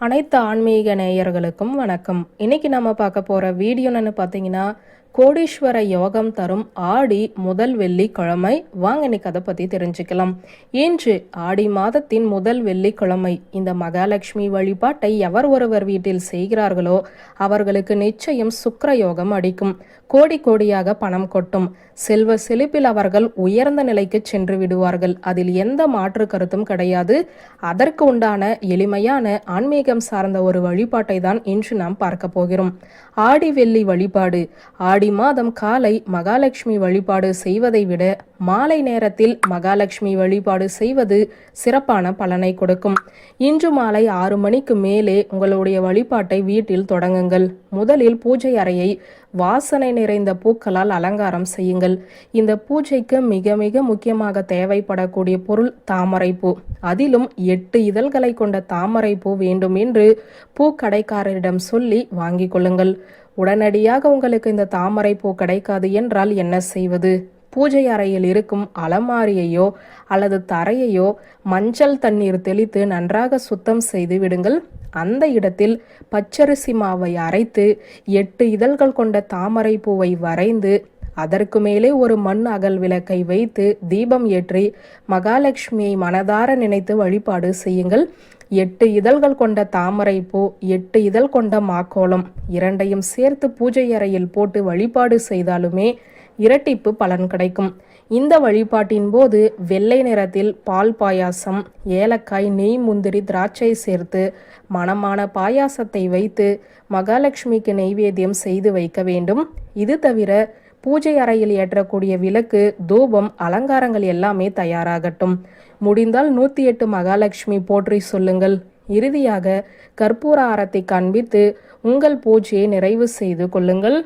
அனைத்து ஆன்மீக நேயர்களுக்கும் வணக்கம். இன்னைக்கு நம்ம பார்க்க போற வீடியோன்னு பார்த்தீங்கன்னா கோடீஸ்வர யோகம் தரும் ஆடி முதல் வெள்ளிக்கிழமை. வாங்க இன்னைக்கு அதை பத்தி தெரிஞ்சுக்கலாம். இன்று ஆடி மாதத்தின் முதல் வெள்ளிக்கிழமை. இந்த மகாலட்சுமி வழிபாட்டை எவர் ஒருவர் வீட்டில் செய்கிறார்களோ அவர்களுக்கு நிச்சயம் சுக்கிர யோகம் அடிக்கும். கோடி கோடியாக பணம் கொட்டும். செல்வ செழிப்பில் அவர்கள் உயர்ந்த நிலைக்கு சென்று விடுவார்கள். அதில் எந்த மாற்று கருத்தும் கிடையாது. அதற்கு உண்டான எளிமையான ஆன்மீகம் சார்ந்த ஒரு வழிபாட்டை தான் இன்று நாம் பார்க்க போகிறோம். ஆடி வெள்ளி வழிபாடு. ஆடி மாதம் காலை மகாலட்சுமி வழிபாடு செய்வதை விட மாலை நேரத்தில் மகாலட்சுமி வழிபாடு செய்வது சிறப்பான பலனை கொடுக்கும். இன்று மாலை ஆறு மணிக்கு மேலே உங்களுடைய வழிபாட்டை வீட்டில் தொடங்குங்கள். முதலில் பூஜை அறையை வாசனை நிறைந்த பூக்களால் அலங்காரம் செய்யுங்கள். இந்த பூஜைக்கு மிக மிக முக்கியமாக தேவைப்படக்கூடிய பொருள் தாமரைப்பூ அதிலும் எட்டு இதழ்களை கொண்ட தாமரைப்பூ வேண்டும் என்று பூக்கடைக்காரரிடம் சொல்லி வாங்கிக் கொள்ளுங்கள். உடனடியாக உங்களுக்கு இந்த தாமரை பூ கிடைக்காது என்றால் என்ன செய்வது? பூஜை அறையில் இருக்கும் அலமாரியையோ அல்லது தரையையோ மஞ்சள் தண்ணீர் தெளித்து நன்றாக சுத்தம் செய்து விடுங்கள். அந்த இடத்தில் பச்சரிசி மாவை அரைத்து எட்டு இதழ்கள் கொண்ட தாமரை பூவை வரைந்து அதற்கு மேலே ஒரு மண் அகல் விளக்கை வைத்து தீபம் ஏற்றி மகாலட்சுமியை மனதார நினைத்து வழிபாடு செய்யுங்கள். எட்டு இதழ்கள் கொண்ட தாமரை பூ எட்டு இதழ் கொண்ட மாக்கோளம் இரண்டையும் சேர்த்து பூஜை அறையில் போட்டு வழிபாடு செய்தாலுமே இரட்டிப்பு பலன் கிடைக்கும். இந்த வழிபாட்டின் போது வெள்ளை நிறத்தில் பால் பாயாசம் ஏலக்காய் நெய் முந்திரி திராட்சை சேர்த்து மணமான பாயாசத்தை வைத்து மகாலட்சுமிக்கு நெய்வேத்தியம் செய்து வைக்க வேண்டும். இது தவிர பூஜை அறையில் ஏற்றக்கூடிய விளக்கு தூபம் அலங்காரங்கள் எல்லாமே தயாராகட்டும். முடிந்தால் நூற்றி எட்டு மகாலட்சுமி போற்றி சொல்லுங்கள். இறுதியாக கற்பூர ஆரத்தை காண்பித்து உங்கள் பூஜையை நிறைவு செய்து கொள்ளுங்கள்.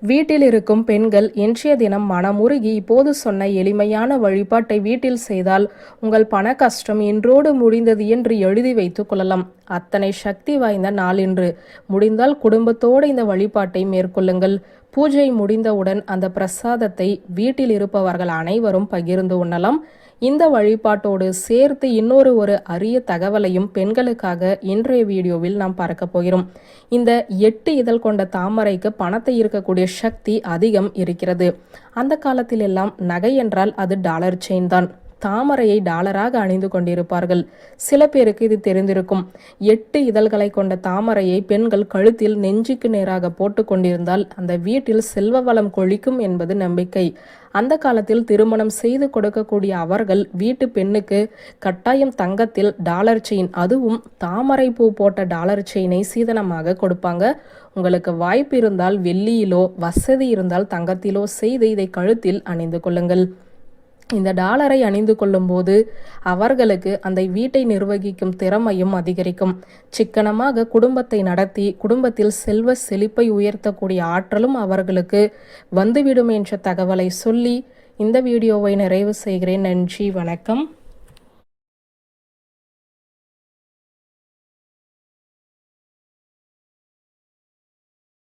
வீட்டில் இருக்கும் பெண்கள் இன்றைய தினம் மனமுருகி இப்போது சொன்ன எளிமையான வழிபாட்டை வீட்டில் செய்தால் உங்கள் பண கஷ்டம் இன்றோடு முடிந்தது என்று எழுதி வைத்துக் கொள்ளலாம். அத்தனை சக்தி வாய்ந்த நாள் இன்று. முடிந்தால் குடும்பத்தோடு இந்த வழிபாட்டை மேற்கொள்ளுங்கள். பூஜை முடிந்தவுடன் அந்த பிரசாதத்தை வீட்டில் இருப்பவர்கள் அனைவரும் பகிர்ந்து உண்ணலாம். இந்த வழிபாட்டோடு சேர்த்து இன்னொரு ஒரு அரிய தகவலையும் பெண்களுக்காக இன்றைய வீடியோவில் நாம் பார்க்க போகிறோம். இந்த எட்டு இதழ் கொண்ட தாமரைக்கு பணத்தை இருக்கக்கூடிய சக்தி அதிகம் இருக்கிறது. அந்த காலத்திலெல்லாம் நகை என்றால் அது டாலர் செயின் தான். தாமரையை டாலராக அணிந்து கொண்டிருப்பார்கள். சில பேருக்கு இது தெரிந்திருக்கும். எட்டு இதழ்களை கொண்ட தாமரையை பெண்கள் கழுத்தில் நெஞ்சுக்கு நேராக போட்டு கொண்டிருந்தால் அந்த வீட்டில் செல்வ வளம் கொழிக்கும் என்பது நம்பிக்கை. அந்த காலத்தில் திருமணம் செய்து கொடுக்கக்கூடிய அவர்கள் வீட்டு பெண்ணுக்கு கட்டாயம் தங்கத்தில் டாலர் செயின் அதுவும் தாமரை பூ போட்ட டாலர் செயினை சீதனமாக கொடுப்பாங்க. உங்களுக்கு வாய்ப்பு இருந்தால் வெள்ளியிலோ வசதி இருந்தால் தங்கத்திலோ செய்து இதை கழுத்தில் அணிந்து கொள்ளுங்கள். இந்த டாலரை அணிந்து கொள்ளும்போது அவர்களுக்கு அந்த வீட்டை நிர்வகிக்கும் திறமையும் அதிகரிக்கும். சிக்கனமாக குடும்பத்தை நடத்தி குடும்பத்தில் செல்வ செழிப்பை உயர்த்தக்கூடிய ஆற்றலும் அவர்களுக்கு வந்துவிடும் என்ற தகவலை சொல்லி இந்த வீடியோவை நிறைவு செய்கிறேன். நன்றி வணக்கம்.